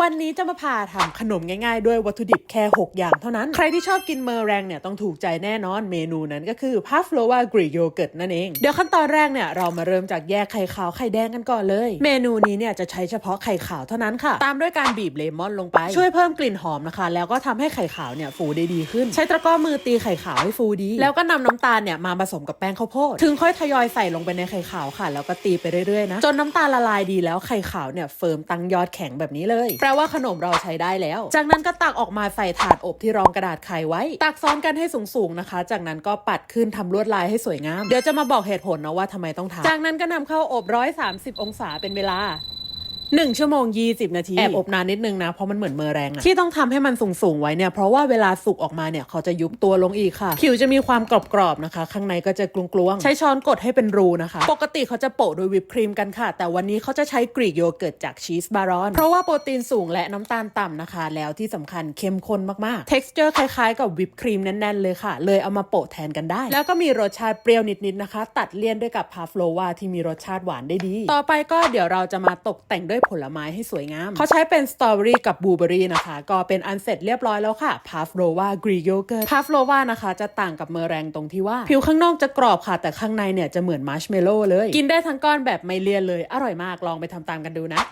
วันนี้จะมาพาทำขนมง่ายๆ ด้วยวัตถุดิบแค่ 6 อย่างเท่านั้น ใครที่ชอบกินเมอร์แรงเนี่ยต้องถูกใจแน่นอนเมนูนั้นก็คือพาฟโลวากรีโยเกิร์ตนั่นเอง เดี๋ยวขั้นตอนแรกเนี่ยเรามาเริ่มจากแยกไข่ขาวไข่แดงกันก่อนเลย เมนูนี้เนี่ยจะใช้เฉพาะไข่ขาวเท่านั้นค่ะ ตามด้วยการบีบเลมอนลงไป ช่วยเพิ่มกลิ่นหอมนะคะ แล้วก็ทำให้ไข่ขาวเนี่ยฟูได้ดีขึ้น ใช้ตะกร้อมือตีไข่ขาวให้ฟูดี แล้วก็นำน้ำตาลเนี่ยมาผสมกับแป้งข้าวโพดถึงค่อยทยอยใส่ลงไปในไข่ขาวค่ะ แล้วก็ตีไปเรื่อยๆนะจนน้ำตาลละลายดีแล้วไข่ขาวเนี่ยเฟิร์มตั้งยอดแข็งแบบนี้เลยแปลว่าขนมเราใช้ได้แล้ว จากนั้นก็ตักออกมาใส่ถาดอบที่รองกระดาษไขไว้ ตักซ้อนกันให้สูงๆนะคะ จากนั้นก็ปัดขึ้นทำลวดลายให้สวยงาม เดี๋ยวจะมาบอกเหตุผลนะว่าทำไมต้องทำจากนั้นก็นำเข้าอบ 130 องศาเป็นเวลา 1ชั่วโมง20นาที แอบอบนานนิดนึงนะ เพราะมันเหมือนเมอแรงอะที่ต้องทำให้มันสูงๆไว้เนี่ย เพราะว่าเวลาสุกออกมาเนี่ย เขาจะยุบตัวลงอีกค่ะ ผิวจะมีความกรอบๆนะคะ ข้างในก็จะกลวงๆ ใช้ช้อนกดให้เป็นรูนะคะ ปกติเขาจะโปะโดยวิปครีมกันค่ะ แต่วันนี้เขาจะใช้กรีกโยเกิร์ตจากชีสบารอน เพราะว่าโปรตีนสูงและน้ำตาลต่ำนะคะ แล้วที่สำคัญเข้มข้นมากๆ texture คล้ายๆ กับวิปครีมแน่นๆเลยค่ะ เลยเอามาโปะแทนกันได้ แล้วก็มีรสชาติเปรี้ยวนิดๆนะคะ ตัดเลี่ยนด้วยกับพาฟโลวาที่มีรสชาติหวานได้ดี ต่อไปก็เดี๋ยวเราจะมาตกแต่งด้วยผลไม้ให้สวยงาม เขาใช้เป็นสตรอเบอรี่กับบลูเบอรี่นะคะ ก็เป็นอันเสร็จเรียบร้อยแล้วค่ะพาฟโลวากรีโยเกิร์ตพาฟโลวานะคะจะต่างกับเมอแรงตรงที่ว่า ผิวข้างนอกจะกรอบค่ะ แต่ข้างในเนี่ยจะเหมือนมาร์ชเมลโล่เลย กินได้ทั้งก้อนแบบไม่เลี่ยนเลย อร่อยมากลองไปทำตามกันดูนะ